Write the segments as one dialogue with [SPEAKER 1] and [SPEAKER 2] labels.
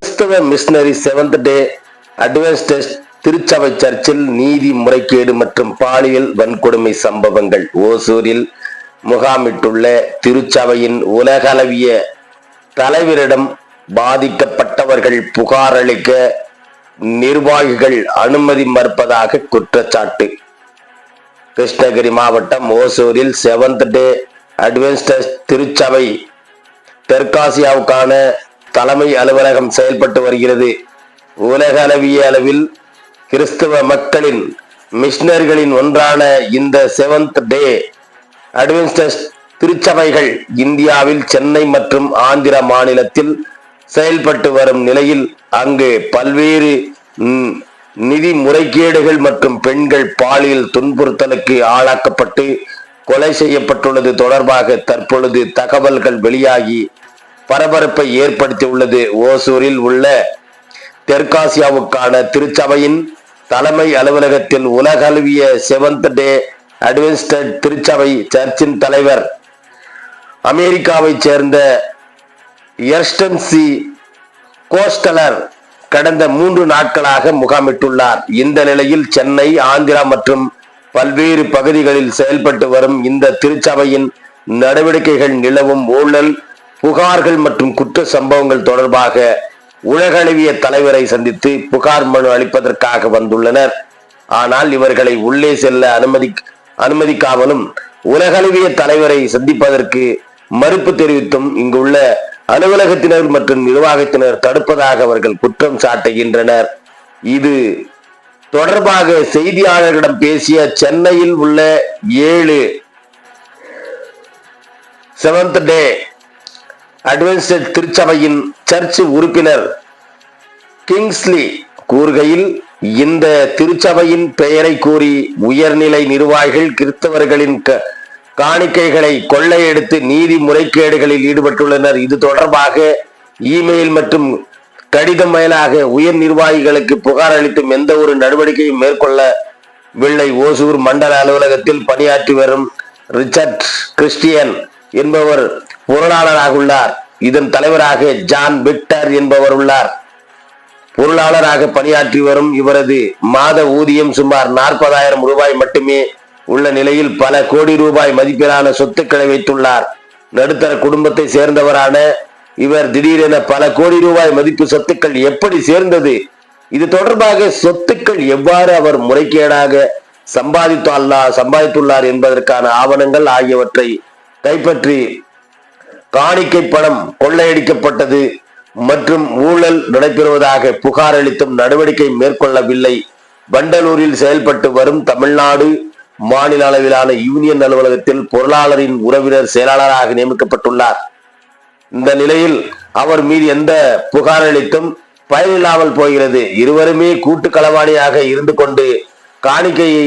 [SPEAKER 1] கிறிஸ்தவ missionary seventh day அட்வென்ஸ்டஸ் திருச்சபை சர்ச்சில் நீதி முறைகேடு மற்றும் பாலியல் வன்கொடுமை சம்பவங்கள். ஓசூரில் முகாமிட்டுள்ள திருச்சபையின் உலகளவிய தலைவரிடம் பாதிக்கப்பட்டவர்கள் புகார் அளிக்க நிர்வாகிகள் அனுமதி மறுப்பதாக குற்றச்சாட்டு. கிருஷ்ணகிரி மாவட்டம் ஓசூரில் செவன்த் டே அட்வென்ஸ்டஸ் திருச்சபை தெற்காசியாவுக்கான தலைமை அலுவலகம் செயல்பட்டு வருகிறது. உலக அளவிய அளவில் கிறிஸ்தவ மக்களின் மிஷினர்களின் ஒன்றான இந்த செவன்த் டே அட்வென்ஸ்டஸ் திருச்சபைகள் இந்தியாவில் சென்னை மற்றும் ஆந்திர மாநிலத்தில் செயல்பட்டு வரும் நிலையில் அங்கு பல்வேறு நிதி முறைகேடுகள் மற்றும் பெண்கள் பாலியல் துன்புறுத்தலுக்கு ஆளாக்கப்பட்டு கொலை செய்யப்பட்டுள்ளது தொடர்பாக தற்பொழுது தகவல்கள் வெளியாகி பரபரப்பை ஏற்படுத்தியுள்ளது. ஓசூரில் உள்ள தெற்காசியாவுக்கான திருச்சபையின் தலைமை அலுவலகத்தில் உலகளவிய செவன்த் டே அட்வென்ஸ்டட் திருச்சபை சர்ச்சின் தலைவர் அமெரிக்காவைச் சேர்ந்த எர்ஸ்டன்சி கோஸ்டலர் கடந்த மூன்று நாட்களாக முகாமிட்டுள்ளார். இந்த நிலையில் சென்னை ஆந்திரா மற்றும் பல்வேறு பகுதிகளில் செயல்பட்டு வரும் இந்த திருச்சபையின் நடவடிக்கைகள் நிலவும் ஊழல் புகார்கள் மற்றும் குற்ற சம்பவங்கள் தொடர்பாக உலகளவிய தலைவரை சந்தித்து புகார் மனு அளிப்பதற்காக வந்துள்ளனர். ஆனால் இவர்களை உள்ளே செல்ல அனுமதி அனுமதிக்காமலும் உலகளவிய தலைவரை சந்திப்பதற்கு மறுப்பு தெரிவித்தும் இங்குள்ள அலுவலகத்தினர் மற்றும் நிர்வாகத்தினர் தடுப்பதாக அவர்கள் குற்றம் சாட்டுகின்றனர். இது தொடர்பாக செய்தியாளர்களிடம் பேசிய சென்னையில் உள்ள ஏழு செவன்த் டே அட்வென்ஸ்ட் திருச்சபையின் சர்ச் உறுப்பினர் கிங்ஸ்லி கூறுகையில் இந்த திருச்சபையின் பெயரை கூறி உயர்நிலை நிர்வாகிகள் கிறிஸ்தவர்களின் காணிக்கைகளை கொள்ளையெடுத்து நீதி முறைகேடுகளில் ஈடுபட்டுள்ளனர். இது தொடர்பாக இமெயில் மற்றும் கடிதம் மேலாக உயர் நிர்வாகிகளுக்கு புகார் அளித்தும் எந்த ஒரு நடவடிக்கையும் மேற்கொள்ளவில்லை. ஓசூர் மண்டல அலுவலகத்தில் பணியாற்றி வரும் ரிச்சர்ட் கிறிஸ்டியன் என்பவர் பொருளாளராக உள்ளார். இதன் தலைவராக ஜான் விக்டர் என்பவர் உள்ளார். பொருளாளராக பணியாற்றி வரும் இவரது மாத ஊதியம் சுமார் நாற்பதாயிரம் ரூபாய் மட்டுமே உள்ள நிலையில் பல கோடி ரூபாய் மதிப்பிலான சொத்துக்களை வைத்துள்ளார். நடுத்தர குடும்பத்தை சேர்ந்தவரான இவர் திடீரென பல கோடி ரூபாய் மதிப்பு சொத்துக்கள் எப்படி சேர்ந்தது? இது தொடர்பாக சொத்துக்கள் எவ்வாறு அவர் முறைகேடாக சம்பாதித்துள்ளார் சம்பாதித்துள்ளார் என்பதற்கான ஆவணங்கள் ஆகியவற்றை கைப்பற்றி காணிக்கை பணம் கொள்ளையடிக்கப்பட்டது மற்றும் ஊழல் நடைபெறுவதாக புகார் அளித்தும் நடவடிக்கை மேற்கொள்ளவில்லை. வண்டலூரில் செயல்பட்டு வரும் தமிழ்நாடு மாநில அளவிலான யூனியன் அலுவலகத்தில் பொருளாளரின் உறவினர் செயலாளராக நியமிக்கப்பட்டுள்ளார். இந்த நிலையில் அவர் மீது எந்த புகார் அளித்தும் பயனில்லாமல் போகிறது. இருவருமே கூட்டு களவாணியாக இருந்து கொண்டு காணிக்கையை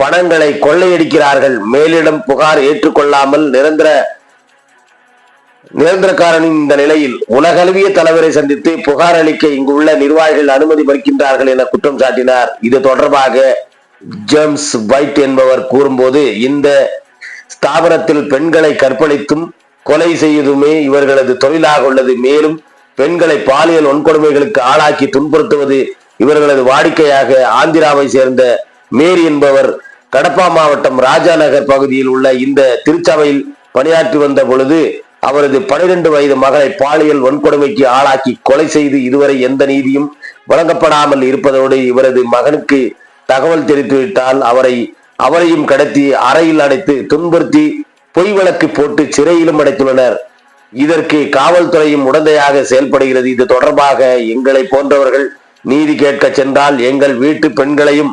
[SPEAKER 1] பணங்களை கொள்ளையடிக்கிறார்கள். மேலிடம் புகார் ஏற்றுக்கொள்ளாமல் நிரந்தர நிரந்தரக்காரனின் இந்த நிலையில் உலகளவிய தலைவரை சந்தித்து புகார் அளிக்க இங்குள்ள நிர்வாகிகள் அனுமதி மறுக்கின்றார்கள் என குற்றம் சாட்டினார். இது தொடர்பாக ஜேம்ஸ் வைட் என்பவர் கூறும்போது இந்த ஸ்தாபனத்தில் பெண்களை கற்பழித்தும் கொலை செய்வதுமே இவர்களது தொழிலாக உள்ளது. மேலும் பெண்களை பாலியல் வன்கொடுமைகளுக்கு ஆளாக்கி துன்புறுத்துவது இவர்களது வாடிக்கையாக ஆந்திராவை சேர்ந்த மேரி என்பவர் கடப்பா மாவட்டம் ராஜாநகர் பகுதியில் உள்ள இந்த திருச்சபையில் பணியாற்றி வந்த பொழுது அவரது 12 வயது மகளை பாலியல் வன்கொடுமைக்கு ஆளாக்கி கொலை செய்து இதுவரை எந்த நீதியும் வழங்கப்படாமல் இருப்பதோடு இவரது மகனுக்கு தகவல் தெரிவித்துவிட்டால் அவரை அவரையும் கடத்தி அறையில் அடைத்து துன்புறுத்தி பொய் வழக்கு போட்டு சிறையிலும் அடைத்துள்ளனர். இதற்கு காவல்துறையும் உடந்தையாக செயல்படுகிறது. இது தொடர்பாக எங்களை போன்றவர்கள் நீதி கேட்க சென்றால் எங்கள் வீட்டு பெண்களையும்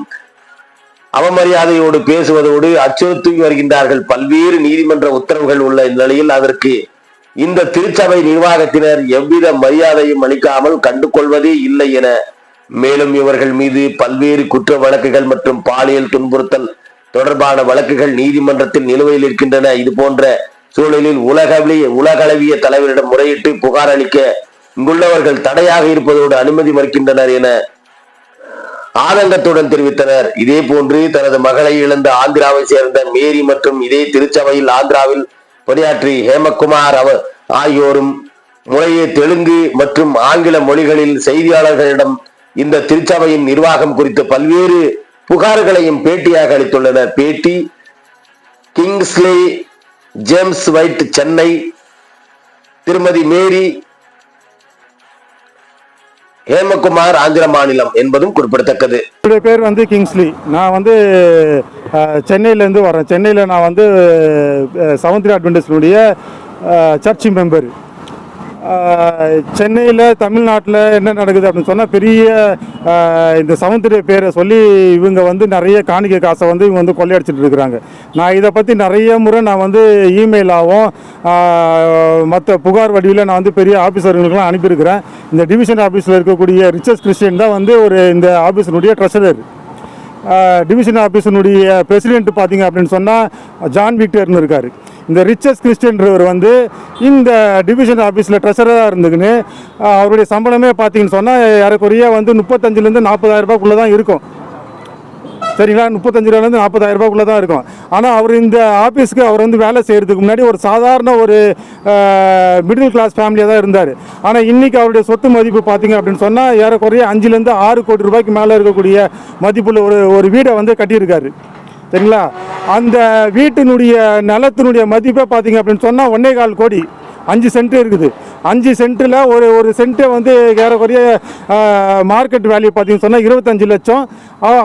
[SPEAKER 1] அவமரியாதையோடு பேசுவதோடு அச்சுறுத்தி வருகின்றார்கள். பல்வேறு நீதிமன்ற உத்தரவுகள் உள்ள நிலையில் அதற்கு இந்த திருச்சபை நிர்வாகத்தினர் எவ்வித மரியாதையும் அளிக்காமல் கண்டுகொள்வதே இல்லை என மேலும் இவர்கள் மீது பல்வேறு குற்ற வழக்குகள் மற்றும் பாலியல் துன்புறுத்தல் தொடர்பான வழக்குகள் நீதிமன்றத்தில் நிலுவையில் இருக்கின்றன. இது போன்ற சூழலில் உலகளவிய உலகளவிய தலைவரிடம் முறையிட்டு புகார் அளிக்க இங்குள்ளவர்கள் தடையாக இருப்பதோடு அனுமதி மறுக்கின்றனர் என ஆதங்கத்துடன் தெரிவித்தனர். இதே போன்று தனது மகளை இழந்த ஆந்திராவை சேர்ந்த மேரி மற்றும் இதே திருச்சபையில் ஆந்திராவில் பணியாற்றி ஹேமகுமார் அவர் ஆகியோரும் முறையே தெலுங்கு மற்றும் ஆங்கில மொழிகளில் செய்தியாளர்களிடம் இந்த திருச்சபையின் நிர்வாகம் குறித்து பல்வேறு புகார்களையும் பேட்டியாக அளித்துள்ளனர் பேட்டி கிங்ஸ்லே ஜேம்ஸ் வைட் சென்னை திருமதி மேரி ஹேமகுமார் ஆந்திர மாநிலம் என்பதும் குறிப்பிடத்தக்கது.
[SPEAKER 2] என்னுடைய பேர் வந்து கிங்ஸ்லி. நான் வந்து சென்னையிலேருந்து வரேன் சென்னையில் நான் வந்து சவுந்தரி அட்வென்டிஸ்னுடைய சர்ச் மெம்பர். சென்னையில் தமிழ்நாட்டில் என்ன நடக்குது அப்படின்னு சொன்னால் பெரிய இந்த செவன்த்ரி பேரை சொல்லி இவங்க வந்து நிறைய காணிக்கை காசை வந்து இவங்க வந்து கொள்ளையடிச்சிட்டு இருக்கிறாங்க. நான் இதை பற்றி நிறைய முறை நான் வந்து இமெயிலாகவும் மற்ற புகார் வடிவில் நான் வந்து பெரிய ஆஃபீஸர்களுக்கெல்லாம் அனுப்பியிருக்கிறேன். இந்த டிவிஷன் ஆஃபீஸில் இருக்கக்கூடிய ரிச்சர்ஸ் கிறிஸ்டியன் தான் வந்து ஒரு இந்த ஆஃபீஸினுடைய ட்ரெஷரர் டிவிஷன் ஆஃபீஸினுடைய பிரசிடென்ட் பார்த்தீங்க அப்படின்னு சொன்னால் ஜான் விக்டர்னு இருக்கார். இந்த ரிச்சஸ் கிறிஸ்டியன்றவர் வந்து இந்த டிவிஷன் ஆஃபீஸில் ட்ரெஷராக இருந்துக்குன்னு அவருடைய சம்பளமே பார்த்தீங்கன்னு சொன்னால் ஏறக்குறைய வந்து முப்பத்தஞ்சுலேருந்து நாற்பதாயிரரூபாக்குள்ளே தான் இருக்கும். சரிங்களா? முப்பத்தஞ்சு ரூபாலேருந்து நாற்பதாயிரம் ரூபாய்க்குள்ளே தான் இருக்கும். ஆனால் அவர் இந்த ஆஃபீஸ்க்கு அவர் வந்து வேலை செய்கிறதுக்கு முன்னாடி ஒரு சாதாரண ஒரு மிடில் கிளாஸ் ஃபேமிலியாக தான் இருந்தார். ஆனால் இன்றைக்கி அவருடைய சொத்து மதிப்பு பார்த்தீங்க அப்படின்னு சொன்னால் ஏறக்குறைய அஞ்சுலேருந்து ஆறு கோடி ரூபாய்க்கு மேலே இருக்கக்கூடிய மதிப்புள்ள ஒரு ஒரு வீடை வந்து கட்டியிருக்காரு. சரிங்களா? அந்த வீட்டினுடைய நிலத்தினுடைய மதிப்பே பார்த்தீங்க அப்படின்னு சொன்னால் ஒன்னே கால் கோடி. அஞ்சு சென்ட் இருக்குது. அஞ்சு சென்ட்டில் ஒரு ஒரு சென்ட்டை வந்து ஏறக்குறைய மார்க்கெட் வேல்யூ பார்த்தீங்கன்னு சொன்னால் இருபத்தஞ்சு லட்சம்.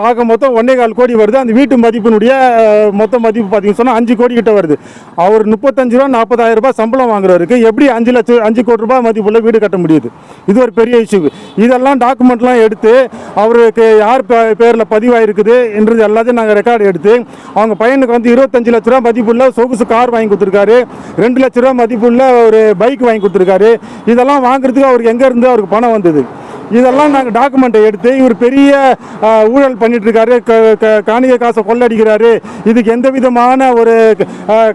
[SPEAKER 2] ஆக மொத்தம் ஒன்னே கால் கோடி வருது. அந்த வீட்டு மதிப்பினுடைய மொத்த மதிப்பு பார்த்தீங்கன்னு சொன்னால் அஞ்சு கோடி கிட்ட வருது. அவர் முப்பத்தஞ்சு ரூபா நாற்பதாயிரம் ரூபாய் சம்பளம் வாங்குறவருக்கு எப்படி அஞ்சு லட்சம் அஞ்சு கோடி ரூபாய் மதிப்புள்ள வீடு கட்ட முடியுது? இது ஒரு பெரிய இஷ்யூ இதெல்லாம் டாக்குமெண்ட்லாம் எடுத்து அவருக்கு யார் பே- பேரில் பதிவாயிருக்குது என்றது எல்லாத்தையும் நாங்கள் ரெக்கார்டு எடுத்து அவங்க பையனுக்கு வந்து இருபத்தஞ்சு லட்ச ரூபா மதிப்புள்ள சொகுசு கார் வாங்கி கொடுத்துருக்காரு. ரெண்டு லட்ச ரூபா மதிப்புள்ள ஒரு பைக் வாங்கி கொடுத்துருக்காரு. இதெல்லாம் வாங்குறதுக்கு அவருக்கு எங்கேருந்து அவருக்கு பணம் வந்தது. இதெல்லாம் நாங்கள் டாக்குமெண்ட்டை எடுத்து இவர் பெரிய ஊழல் பண்ணிட்டு இருக்காரு க- காணிகை காசை கொள்ளடிக்கிறாரு. இதுக்கு எந்த விதமான ஒரு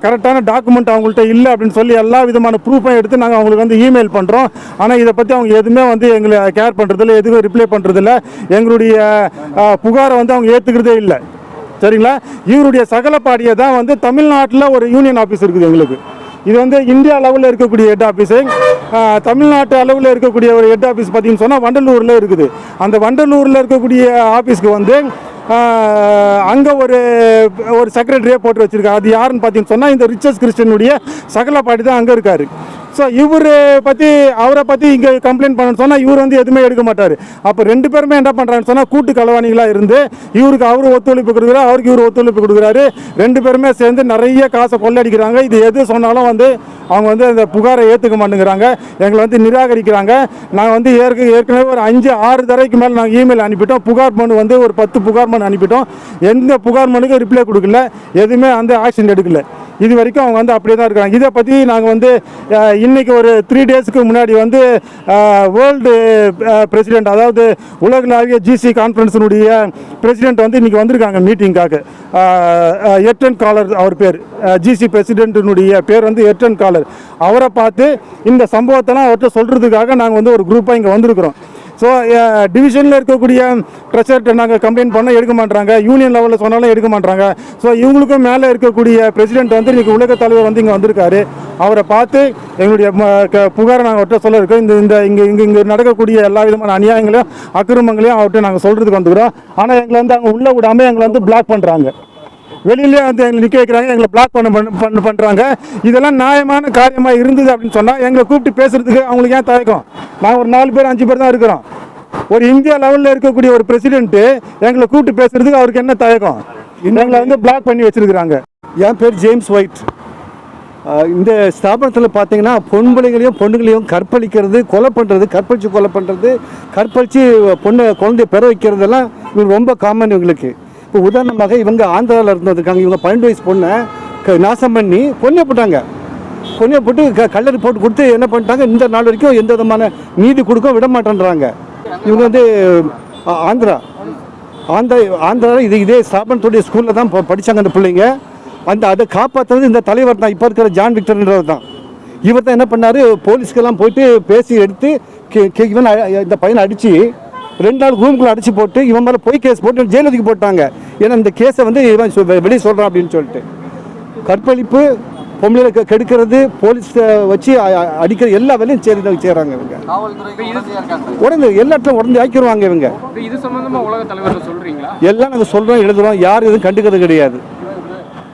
[SPEAKER 2] கரெக்டான டாக்குமெண்ட் அவங்கள்ட்ட இல்லை அப்படின்னு சொல்லி எல்லா விதமான ப்ரூஃபும் எடுத்து நாங்கள் அவங்களுக்கு வந்து இமெயில் பண்ணுறோம் ஆனால் இதை பற்றி அவங்க எதுவுமே வந்து எங்களை கேர் பண்ணுறதில்ல எதுவும் ரிப்ளை பண்ணுறதில்ல எங்களுடைய புகாரை வந்து அவங்க ஏற்றுக்கிறதே இல்லை. சரிங்களா? இவருடைய சகலப்பாடியை தான் வந்து தமிழ்நாட்டில் ஒரு யூனியன் ஆஃபீஸ் இருக்குது எங்களுக்கு. இது வந்து இந்தியா லெவலில் இருக்கக்கூடிய ஹெட் ஆஃபீஸு தமிழ்நாட்டு அளவில் இருக்கக்கூடிய ஒரு ஹெட் ஆஃபீஸ் பார்த்தீங்கன்னு சொன்னால் வண்டலூரில் இருக்குது. அந்த வண்டலூரில் இருக்கக்கூடிய ஆஃபீஸ்க்கு வந்து அங்கே ஒரு ஒரு செக்ரட்டரியே போட்டு வச்சுருக்காங்க அது யாருன்னு பார்த்தீங்கன்னு சொன்னால் இந்த ரிச்சஸ் சகல பாட்டி தான் அங்கே இருக்கார். ஸோ இவர் பற்றி அவரை பற்றி இங்கே கம்ப்ளைண்ட் பண்ணணும்னு சொன்னால் இவர் வந்து எதுவுமே எடுக்க மாட்டார். அப்போ ரெண்டு பேருமே என்ன பண்ணுறான்னு சொன்னால் கூட்டு கலவாணிகளாக இருந்து இவருக்கு அவர் ஒத்துழைப்பு கொடுக்குறாரு அவருக்கு இவர் ஒத்துழைப்பு கொடுக்குறாரு. ரெண்டு பேருமே சேர்ந்து நிறைய காசை கொள்ளடிக்கிறாங்க. இது எது சொன்னாலும் வந்து அவங்க வந்து அந்த புகாரை ஏற்றுக்க மாட்டேங்கிறாங்க. எங்களை வந்து நிராகரிக்கிறாங்க. நாங்கள் வந்து ஏற்க ஏற்கனவே ஒரு அஞ்சு ஆறு தடவைக்கு மேலே நாங்கள் இமெயில் அனுப்பிட்டோம். புகார் மனு வந்து ஒரு பத்து புகார் மனு அனுப்பிட்டோம். எந்த புகார் மனுக்கும் ரிப்ளை கொடுக்கல. எதுவுமே அந்த ஆக்ஷன் எடுக்கல. இது வரைக்கும் அவங்க வந்து அப்படியே தான் இருக்காங்க. இதை பற்றி நாங்கள் வந்து இன்றைக்கி ஒரு த்ரீ டேஸ்க்கு முன்னாடி வந்து வேர்ல்டு பிரசிடெண்ட் அதாவது உலகளாவிய ஜிசி கான்ஃபரன்ஸினுடைய பிரசிடெண்ட் வந்து இன்றைக்கி வந்திருக்காங்க மீட்டிங்காக எட்டன் காலர் அவர் பேர் ஜிசி பிரசிடென்ட்டினுடைய பேர் வந்து எட்டன் காலர் அவரை பார்த்து இந்த சம்பவத்தெல்லாம் அவர்கிட்ட சொல்கிறதுக்காக நாங்கள் வந்து ஒரு குரூப்பாக இங்கே வந்திருக்கிறோம். ஸோ டிவிஷனில் இருக்கக்கூடிய ட்ரெஷர்கிட்ட நாங்கள் கம்ப்ளைண்ட் பண்ண எடுக்க மாட்டாங்க யூனியன் லெவலில் சொன்னாலும் எடுக்க மாட்டாங்க ஸோ இவங்களுக்கும் மேலே இருக்கக்கூடிய பிரசிடென்ட் வந்து இன்றைக்கி உலக தலைவர் வந்து இங்கே வந்திருக்காரு. அவரை பார்த்து எங்களுடைய ம- க- புகாரை நாங்கள் அவர்கிட்ட சொல்ல இருக்கோம். இந்த இந்த இங்கே இங்கே இங்கே நடக்கக்கூடிய எல்லா விதமான அநியாயங்களையும் அக்கிரமங்களையும் அவர்கிட்ட நாங்கள் சொல்கிறதுக்கு வந்துக்கிறோம். ஆனால் எங்களை வந்து அங்கே உள்ளே விடாமல் எங்களை வந்து பிளாக் பண்ணுறாங்க வெளியிலே வந்து எங்களை நிற்க வைக்கிறாங்க எங்களை பிளாக் பண்ண பண்ண- பண்ண பண்ணுறாங்க இதெல்லாம் நியாயமான காரியமாக இருந்தது அப்படின்னு சொன்னால் எங்களை கூப்பிட்டு பேசுகிறதுக்கு அவங்களுக்கு ஏன் தயக்கம்? நாங்கள் ஒரு நாலு பேர் அஞ்சு பேர் தான் இருக்கிறோம். ஒரு இந்தியா லெவலில் இருக்கக்கூடிய ஒரு பிரசிடென்ட்டு எங்களை கூப்பிட்டு பேசுகிறதுக்கு அவருக்கு என்ன தயக்கம்? எங்களை வந்து பிளாக் பண்ணி வச்சிருக்கிறாங்க.
[SPEAKER 3] என் பேர் ஜேம்ஸ் ஒயிட். இந்த ஸ்தாபனத்தில் பார்த்தீங்கன்னா பொண்பிள்ளைகளையும் பொண்ணுங்களையும் கற்பழிக்கிறது கொலை பண்ணுறது கற்பழித்து கொலை பண்ணுறது கற்பழித்து பொண்ணு குழந்தைய பெற வைக்கிறதெல்லாம் இவங்க ரொம்ப காமன் இவங்களுக்கு. இப்போ உதாரணமாக இவங்க ஆந்திராவில் இருந்திருக்காங்க இவங்க பன்னெண்டு வயசு பொண்ணை க- நாசம் பண்ணி பொண்ணை போட்டாங்க. பொண்ணை போட்டு க கல்லறி போட்டு கொடுத்து என்ன பண்ணிட்டாங்க? இந்த நாள் வரைக்கும் எந்த விதமான நீதி கொடுக்க விட மாட்டேன்றாங்க. இவங்க வந்து ஆ- ஆந்திரா. ஆந்திரா ஆந்திராவில் இது இதே ஸ்தாபனத்துடைய ஸ்கூலில் தான் படித்தாங்க படிச்சாங்க அந்த பிள்ளைங்க. அந்த அதை காப்பாற்றுறது இந்த தலைவர் தான். இப்போ இருக்கிற ஜான் விக்டர்ன்றவர் தான். இவர் தான் என்ன பண்ணார்? போலீஸ்க்கெல்லாம் போயிட்டு பேசி எடுத்து கே- கே- இவன் இந்த பையனை அடித்து ரெண்டு நாள் ரூம்குள்ளே அடைச்சி போட்டு இவன் மேலே பொய் கேஸ் போட்டு ஜெயிலுக்கு போட்டாங்க ஏன்னா இந்த கேஸை வந்து இவன் வெளியே சொல்கிறான் அப்படின்னு சொல்லிட்டு. கற்பழிப்பு பொம்பளை கெ- கெடுக்கிறது போலீஸ் வச்சு அடிக்கிற எல்லா வேலையும் சரி செய்கிறாங்க இவங்க. உடனே எல்லா இடத்துலையும் உடனே ஆக்கிடுவாங்க இவங்க.
[SPEAKER 4] இது சம்பந்தமா உலக தலைவர்கிட்ட சொல்றீங்களா?
[SPEAKER 3] எல்லாம் நாங்கள் சொல்கிறோம் எழுதுறோம் யார் எதுவும் கண்டுக்கிறது கிடையாது.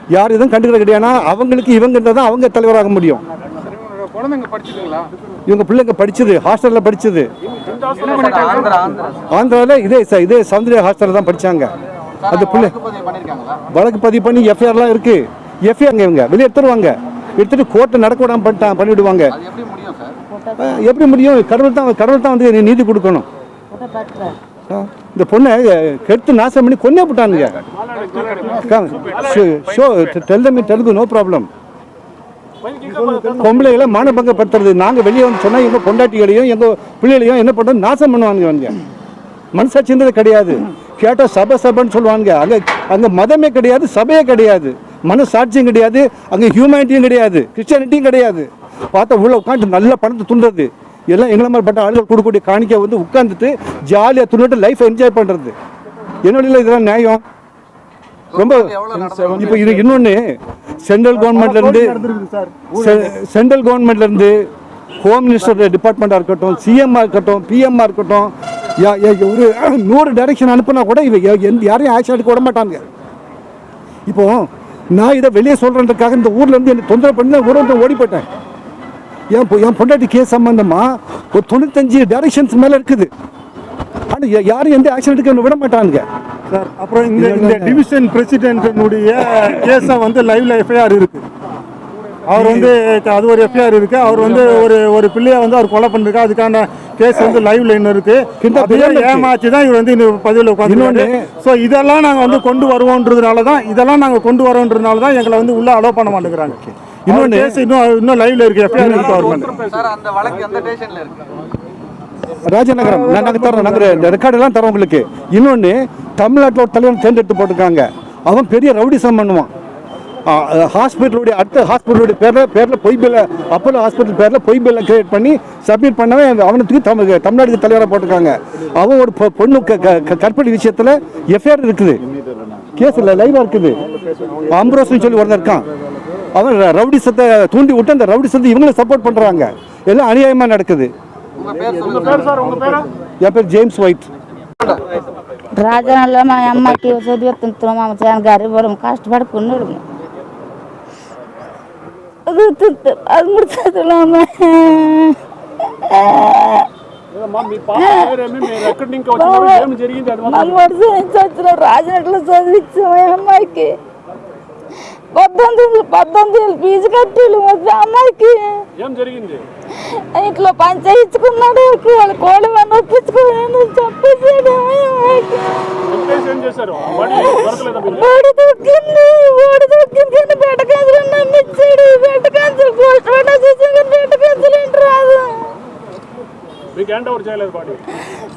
[SPEAKER 3] யார் எதுவும் கண்டுக்கிறது கிடையாதுன்னா அவங்களுக்கு இவங்க இருந்தால் தான் அவங்க தலைவராக முடியும்.
[SPEAKER 4] குழந்தைங்க படிச்சுதுங்களா?
[SPEAKER 3] இவங்க பிள்ளைங்க படிச்சது ஹாஸ்டலில் படிச்சது. ஆந்திராவில் இதே இதே சௌந்தர்யா ஹாஸ்டலில் தான் படிச்சாங்க. அந்த பிள்ளை வழக்கு பதிவு பண்ணி எஃப்ஐஆர்லாம் இருக்கு. எஃப்ஐஆர் இவங்க. வெளியே எடுத்துருவாங்க. எடுத்துட்டு கோர்ட்டை நடக்க விடாம பண்ணிட்டா பண்ணிவிடுவாங்க. எப்படி முடியும் கடவுள் தான் கடவுள் தான் வந்து நீதி கொடுக்கணும். இந்த பொண்ணை கெடுத்து நாசம் பண்ணி கொன்னே போட்டானுங்க. So tell them Telugu no problem. பொம்பளைகளை மானபங்கப்படுத்துறது. நாங்கள் வெளியே வந்து சொன்னால் எங்கள் பொண்டாட்டிகளையும் எங்கள் பிள்ளைகளையும் என்ன பண்ணுறது நாசம் பண்ணுவாங்க அவங்க மனசாட்சின்றது கிடையாது. கேட்டால் சபை சபைன்னு சொல்லுவாங்க அங்கே அங்கே மதமே கிடையாது சபையே கிடையாது. மனசாட்சியும் கிடையாது அங்கே ஹியூமனிட்டியும் கிடையாது கிறிஸ்டியானிட்டியும் கிடையாது. பார்த்தா உள்ள உட்காந்து நல்ல பணத்தை துண்டுறது. எல்லாம் எங்களை மாதிரி பட்ட ஆளுகள் கொடுக்கக்கூடிய காணிக்கை வந்து உட்காந்துட்டு ஜாலியாக துண்டுட்டு லைஃப் என்ஜாய் பண்ணுறது என்னோட இதெல்லாம் நியாயம். ரொம்ப இப்போ இது இன்னொன்று சென்ட்ரல் கவர்மெண்ட்ல இருந்து செ- சென்ட்ரல் கவர்மெண்ட்ல இருந்து ஹோம் மினிஸ்டர் டிபார்ட்மெண்ட்டாக இருக்கட்டும் சிஎம்மாக இருக்கட்டும் பிஎம்மாக இருக்கட்டும் ஒரு நூறு டைரக்ஷன் அனுப்புனா கூட இவ யாரையும் ஆக்ஷன் எடுக்க விட மாட்டாங்க இப்போ நான் இதை வெளியே சொல்கிறதுக்காக இந்த ஊர்ல இருந்து என்னை தொந்தரவு பண்ணி நான் ஊரை ஓடி போயிட்டேன். என் என் பொண்டாட்டி கேஸ் சம்பந்தமா ஒரு தொண்ணூத்தஞ்சு டைரக்ஷன்ஸ் மேலே இருக்குது. ஆனால் யாரும் எந்த ஆக்ஷன் எடுக்க விட மாட்டாங்க
[SPEAKER 2] சார் அப்புறம் இந்த இந்த டிவிஷன் பிரசிடென்ட்னுடைய கேஸை வந்து லைவ்ல எஃப்ஐஆர் இருக்கு. அவர் வந்து அது ஒரு எஃப்ஐஆர் இருக்கு. அவர் வந்து ஒரு ஒரு பிள்ளைய வந்து அவர் கொலை பண்ணிருக்கு. அதுக்கான கேஸ் வந்து லைவ்ல இன்னும் இருக்கு. ஏமாத்தி தான் இவர் வந்து இந்த பதிவில் உட்காந்து ஸோ இதெல்லாம் நாங்கள் வந்து கொண்டு வருவோன்றதுனால தான் இதெல்லாம் நாங்கள் கொண்டு வரோன்றதுனால தான் எங்களை வந்து உள்ள அலோவ் பண்ண மாட்டேங்கிறாங்க. இன்னொன்று கேஸ் இன்னும் இன்னும் லைவ்ல இருக்கு. எஃப்ஐஆர் இருக்கு அவர்
[SPEAKER 3] ராஜநகரம் நாங்கள் தரோம் நாங்கள் ரெக்கார்டெல்லாம் தரோம் உங்களுக்கு. இன்னொன்று தமிழ்நாட்டில் ஒரு தலைவன் தேர்ந்தெடுத்து போட்டிருக்காங்க. அவன் பெரிய ரவுடிசம் பண்ணுவான். ஹாஸ்பிட்டலுடைய அடுத்த ஹாஸ்பிட்டலுடைய பேரில் பேரில் பொய் பில்லை அப்போலோ ஹாஸ்பிட்டல் பேரில் பொய் பில்லை கிரியேட் பண்ணி சப்மிட் பண்ணவன் அவனுக்கு தமிழ் தமிழ்நாட்டுக்கு தலைவராக போட்டிருக்காங்க. அவன் ஒரு பொ- பொண்ணு க- கற்பழி விஷயத்தில் எஃப்ஐஆர் இருக்குது. கேஸ் இல்லை லைவாக இருக்குது. அம்ரோஸ்னு சொல்லி ஒருத்தன் இருக்கான். அவன் ரவுடி ரவுடிசத்தை தூண்டி விட்டு அந்த ரவுடிசத்தை இவங்களும் சப்போர்ட் பண்ணுறாங்க எல்லாம் அநியாயமாக நடக்குது. పేరు జేమ్స్ వైట్.
[SPEAKER 5] రాజనల్లో మా అమ్మకి చదివిస్తున్నాం ఆమె చాలా గరీబరం కష్టపడుకున్నాడు. పదమూడు చదువులు అమ్మ రాజనట్లో చదివించాము అమ్మాయికి. పద్దెనిమిది పద్దెనిమిది పీజు కట్టిలు అమ్మాయికి. ఇట్లా పంచాయించుకున్నాడు. వాళ్ళ కోడి మన ఒప్పించుకున్నాను చెప్పేసాడు ఓడి ఓడి దొక్కింది అని బెట కాంచులు నమ్మించాడు పోస్ట్ మార్టం రాదు.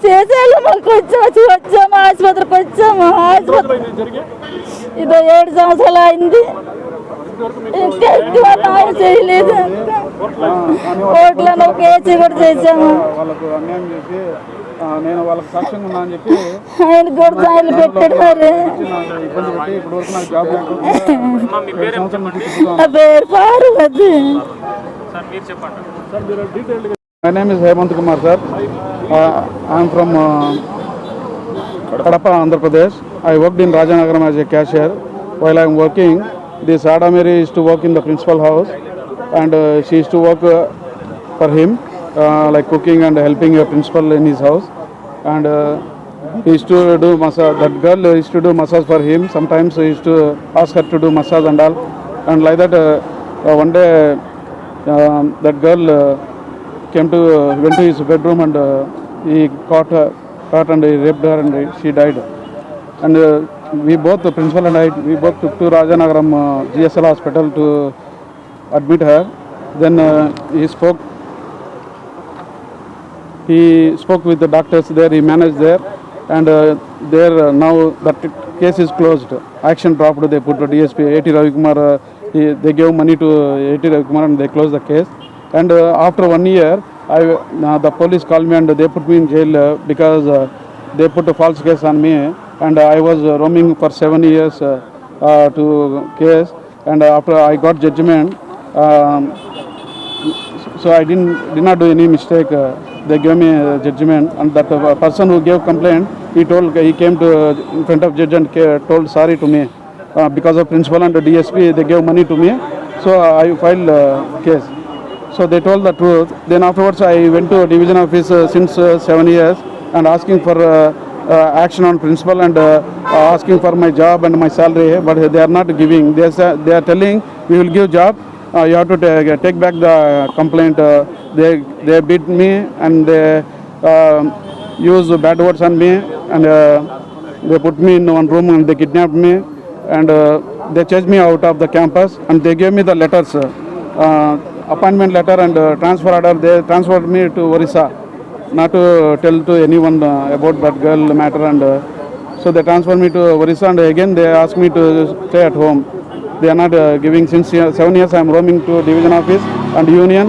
[SPEAKER 5] చేసేయాలి మాకు. వచ్చాము వచ్చాము ఆసుపత్రికి వచ్చాము. ఆసుపత్రి
[SPEAKER 4] ఇదో
[SPEAKER 5] ఏడు సంవత్సరాలు అయింది. ఇంకా ఎక్కువ చేయలేదు. కోట్లను కేసు కూడా
[SPEAKER 6] వాళ్ళకు అన్యాయం చేసి నేను వాళ్ళకి సాక్ష్యంగా ఉన్నా అని చెప్పి
[SPEAKER 5] ఆయన గొడవలు పెట్టాడు
[SPEAKER 4] పేరు
[SPEAKER 5] పారు
[SPEAKER 6] my name is Hemanth Kumar sir I'm from Kadapa Andhra Pradesh. I work in Rajanagaram as a cashier while I'm working the సాడామేరీ is to work in the principal house And uh, she used to work uh, for him, uh, like cooking and helping a principal in his house. And uh, he used to do massage. That girl used to do massage for him. Sometimes he used to ask her to do massage and all. And like that, uh, uh, one day um, that girl uh, came to uh, went to his bedroom and uh, he caught her, caught and he raped her and she died. And uh, we both, the principal and I, we both took to Rajanagaram uh, GSL hospital to admit her. Then uh, he spoke. He spoke with the doctors there. He managed there, and uh, there uh, now that case is closed. Action dropped. They put to DSP 80 Ravi Kumar. Uh, he, they gave money to 80 Ravi Kumar and they closed the case. And uh, after one year, I, uh, the police called me and they put me in jail uh, because uh, they put a false case on me, and I was uh, roaming for seven years uh, uh, to case, and after I got judgment. Um, so I didn't did not do any mistake. Uh, they gave me a judgment, and that uh, person who gave complaint, he told he came to uh, in front of judge and told sorry to me uh, because of principal and DSP. They gave money to me, so I filed uh, case. So they told the truth. Then afterwards, I went to division office uh, since uh, seven years and asking for uh, uh, action on principal and uh, uh, asking for my job and my salary, but they are not giving. They they are telling we will give job. Uh, you have to ta- take back the complaint. Uh, they they beat me and they um use bad words on me and uh, they put me in one room and they kidnapped me and uh, they chased me out of the campus and they gave me the letters, uh, uh, appointment letter and uh, transfer order. They transferred me to Orissa, not to tell to anyone uh, about that girl matter and uh, so they transferred me to Orissa and again they asked me to stay at home. They are not uh, giving since seven years. I am roaming to division office and union,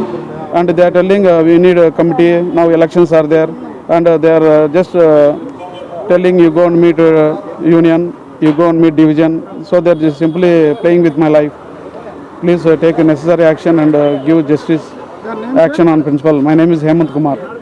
[SPEAKER 6] and they are telling uh, we need a committee. Now elections are there, and uh, they are uh, just uh, telling you go and meet uh, union, you go and meet division. So they are just simply playing with my life. Please uh, take necessary action and uh, give justice action on principle My name is Hemant Kumar.